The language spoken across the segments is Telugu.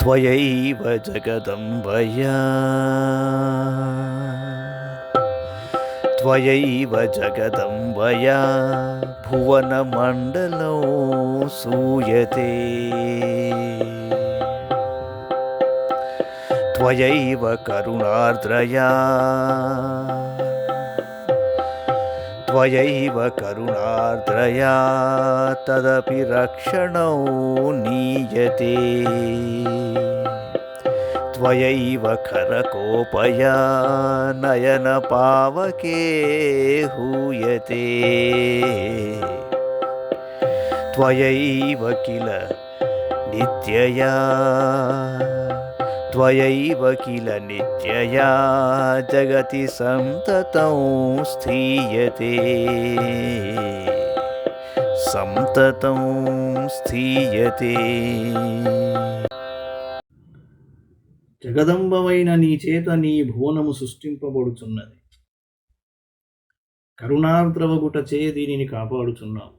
त्वयैव जगदम्बया। त्वयैव जगदम्बया भुवनमण्डलो सूयते। त्वयैव करुणार्द्रया त्वयैव करुणार्द्रया तदपि रक्षणौ नीयते। त्वयैव खरकोपया नयनपावके हूयते। त्वयैव किल नित्यया त्वयैव किल नित्यया जगति सन्ततं स्थीयते सन्ततं स्थीयते జగదంబవైన నీ చేత నీ భువనము సృష్టింపబడుచున్నది కరుణార్ద్రవగుటచే దీనిని కాపాడుచున్నావు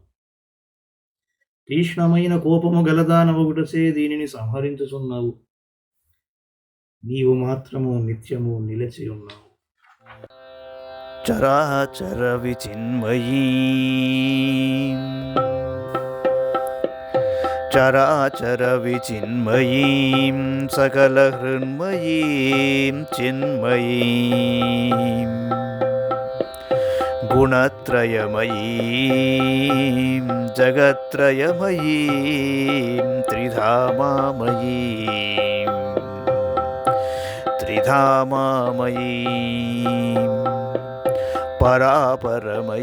తీక్ష్ణమైన కోపము గలదానవగుటచే దీనిని సంహరించుచున్నావు నీవు మాత్రము నిత్యము నిలిచి ఉన్నావు चराचर विचिन्मयी चराचर विचिन्मयीं सकलहृन्मयीं चिन्मयीं गुणत्रयमयीं जगत्त्रयमयीं त्रिधामामयीं त्रिधामामयीं परापरमयीं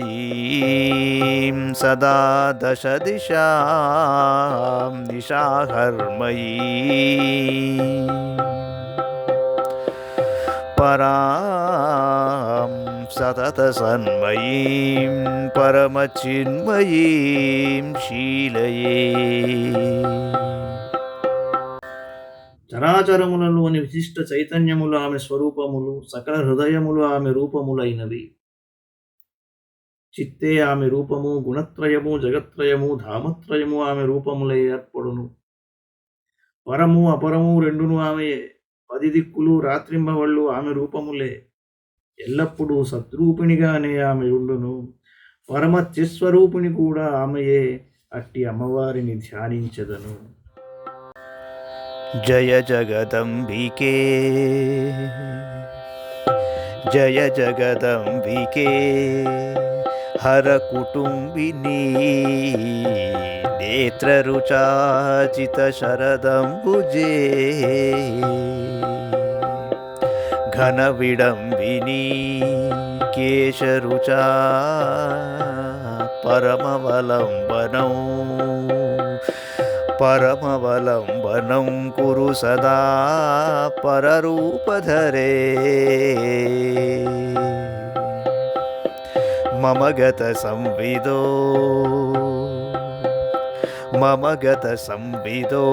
सदा दश दिशां दिशाहर्मयी परां सततसन्मयीं परमचिन्मयीं शीलये చరాచరములలోని విశిష్ట చైతన్యములు ఆమె స్వరూపములు సకల హృదయములు ఆమె రూపములైనవి. చిత్తే ఆమె రూపము గుణత్రయము జగత్రయము ధామత్రయము ఆమె రూపములై ఏర్పడును. పరము అపరము రెండును ఆమెయే పది దిక్కులు రాత్రింబవళ్ళు ఆమె రూపములే. ఎల్లప్పుడూ సద్రూపిణిగానే ఆమె ఉండును. పరమ చిస్వరూపిణి కూడా ఆమెయే అట్టి అమ్మవారిని ధ్యానించదను. जय जगदम्बिके। जय जगदम्बिके। हरकुटुम्बिनी नेत्ररुचाचितशरदम्बुजे घनविडम्बिनी केशरुचा परमवलम्बनौ परमवलम्बनं कुरु सदा पररूपधरे मम गतसंविदो मम गतसंविदो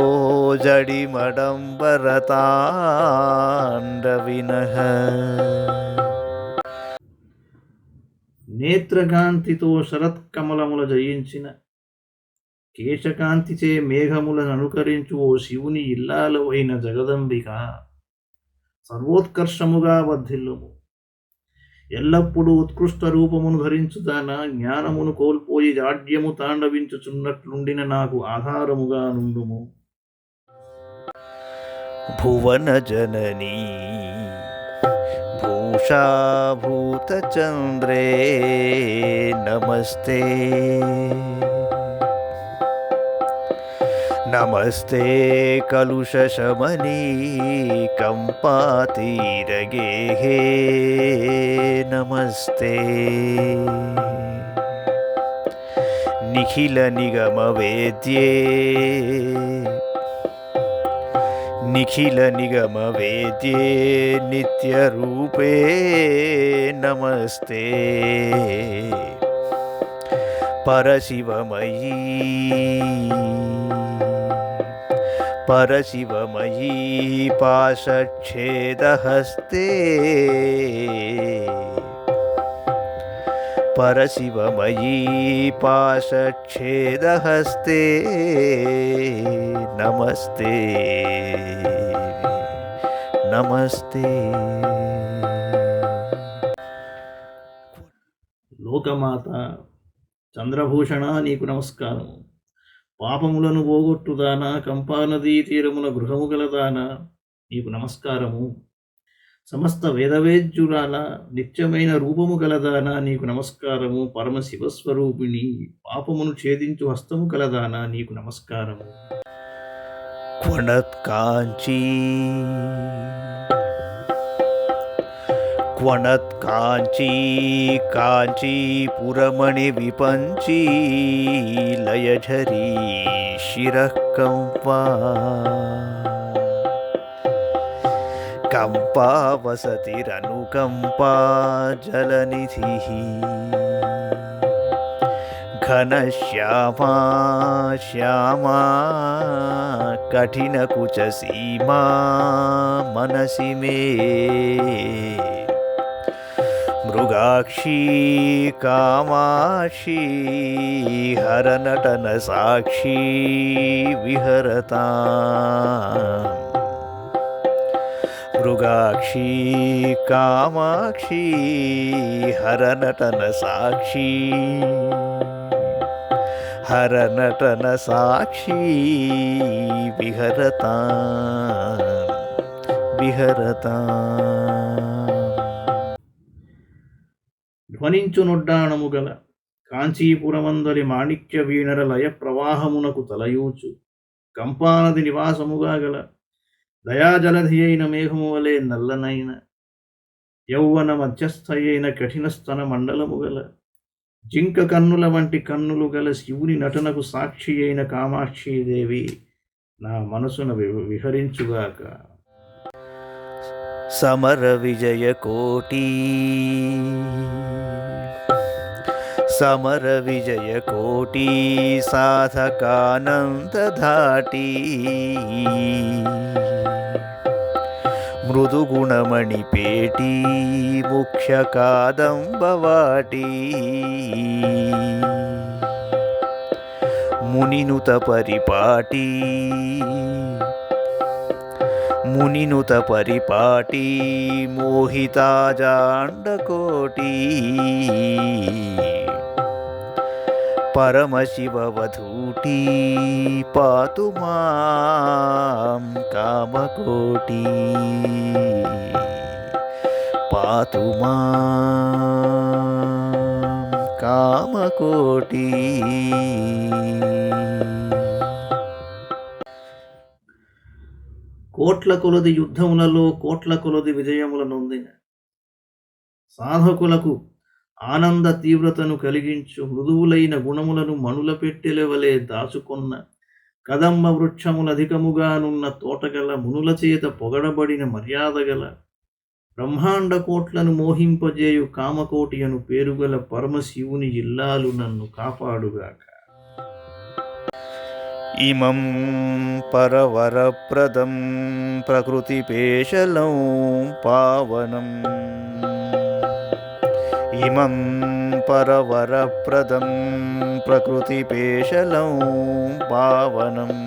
जडिमडम्बरताण्डविनः నేత్రకాంతితో శరత్కమలముల జయించిన కేశకాంతిచే మేఘములను అనుకరించు ఓ శివుని ఇల్లాలవైన జగదంబిక సర్వోత్కర్షముగా వర్ధిల్లుము. ఎల్లప్పుడూ ఉత్కృష్ట రూపమును ధరించుతాన జ్ఞానమును కోల్పోయి జాడ్యము తాండవించుచున్నట్లుండిన నాకు ఆధారముగా నుండుము. భువన జననీ భూషాభూత చంద్రే నమస్తే. नमस्ते कलुषशमनी कम्पातीरगेहे नमस्ते। निखिलनिगमवेद्ये निखिलनिगमवेद्ये नित्यरूपे नमस्ते। परशिवमयी। परशिवमयी पाशच्छेदहस्ते परशिवमयी पाशच्छेदहस्ते नमस्ते नमस्ते లోకమాత చంద్రభూషణ నీకు నమస్కారము పాపములను పోగొట్టుదానా కంపానదీ తీరముల గృహము గలదానా? నీకు నమస్కారము. సమస్త వేదవేద్యురాల నిత్యమైన రూపము గలదానా? నీకు నమస్కారము. పరమశివస్వరూపిణి పాపమును ఛేదించు హస్తము గలదానా? నీకు నమస్కారము. కాంచీ क्वणत्काञ्ची काञ्चीपुरमणिविपञ्ची लयझरी शिरः कम्पा। कम्पा वसतिरनुकम्पा जलनिधिः। घनश्यामा श्यामा कठिनकुचसीमा मनसि मे। मृगाक्षी कामाक्षी हरनटनसाक्षी विहरता मृगाक्षी कामाक्षी हरनटनसाक्षी हरनटनसाक्षी विहरता विहरता ధ్వనించునొడ్డాణము గల కాంచీపురమందరి మాణిక్య వీణర లయ ప్రవాహమునకు తలయూచు. కంపానది నివాసముగా గల దయాజలధి అయిన మేఘము వలె నల్లనైన యౌవన మధ్యస్థయైన కఠినస్థన మండలము గల జింక కన్నుల వంటి కన్నులు గల శివుని నటనకు సాక్షి అయిన కామాక్షీదేవి నా మనసున వి- విహరించుగాక. समरविजयकोटी समरविजयकोटी साधकानन्दधाटी मृदुगुणमणिपेटी मुख्यकादम्बवाटी मुनिनुतपरिपाटी मुनिनुतपरिपाटी मोहिता जाण्डकोटी परमशिववधूटी पातु माँ कामकोटी। पातु माँ कामकोटी। కోట్ల కొలది యుద్ధములలో కోట్ల కొలది విజయముల నొందిన సాధకులకు ఆనంద తీవ్రతను కలిగించు మృదువులైన గుణములను మణుల పెట్టెల వలె కదంబ కదంబ వృక్షములధికముగానున్న తోటగల మునుల చేత పొగడబడిన మర్యాదగల బ్రహ్మాండ కోట్లను మోహింపజేయు కామకోటి అను పేరుగల పరమశివుని ఇల్లాలు నన్ను కాపాడుగాక. इमं परवरप्रदं प्रकृतिपेशलं पावनम् इमं परवरप्रदं प्रकृतिपेशलं पावनम्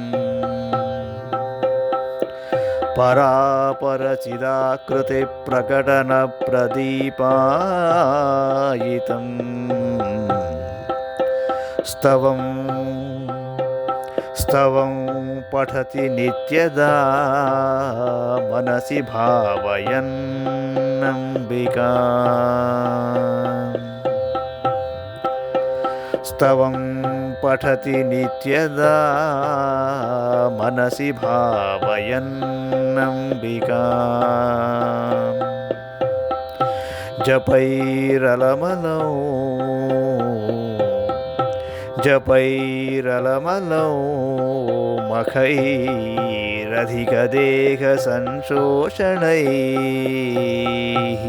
परापरचिदाकृते प्रकटनप्रदीपायितम् स्तवम् स्तवं पठति नित्यदा मनसि भावयन्नम्बिका स्तवं पठति नित्यदा मनसि भावयन्नम्बिका जपैरलमलौ जपैरलमलौ मखैरधिकदेहसंशोषणैः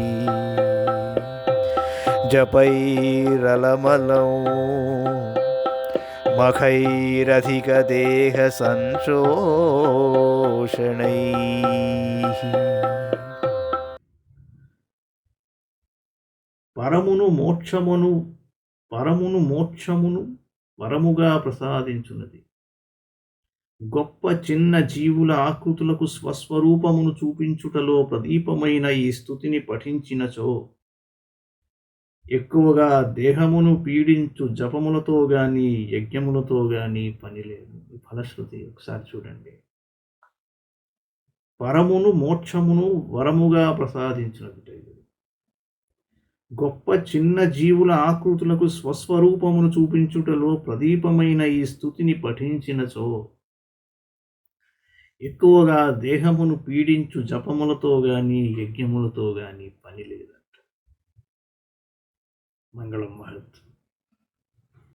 जपैरलमलौ मखैरधिकदेहसंशोषणैः పరమును మోక్షమును పరమును మోక్షమును వరముగా ప్రసాదించున్నది. గొప్ప చిన్న జీవుల ఆకృతులకు స్వస్వరూపమును చూపించుటలో ప్రదీపమైన ఈ స్థుతిని పఠించినచో ఎక్కువగా దేహమును పీడించు జపములతో గాని యజ్ఞములతో గాని పని లేదు. ఫలశ్రుతి ఒకసారి చూడండి. పరమును మోక్షమును వరముగా ప్రసాదించినట్టు గొప్ప చిన్న జీవుల ఆకృతులకు స్వస్వరూపమును చూపించుటలో ప్రదీపమైన ఈ స్థుతిని పఠించినచో. ఎక్కువగా దేహమును పీడించు జపములతో గాని యజ్ఞములతో గాని పని లేదంట. మంగళం మహత్వం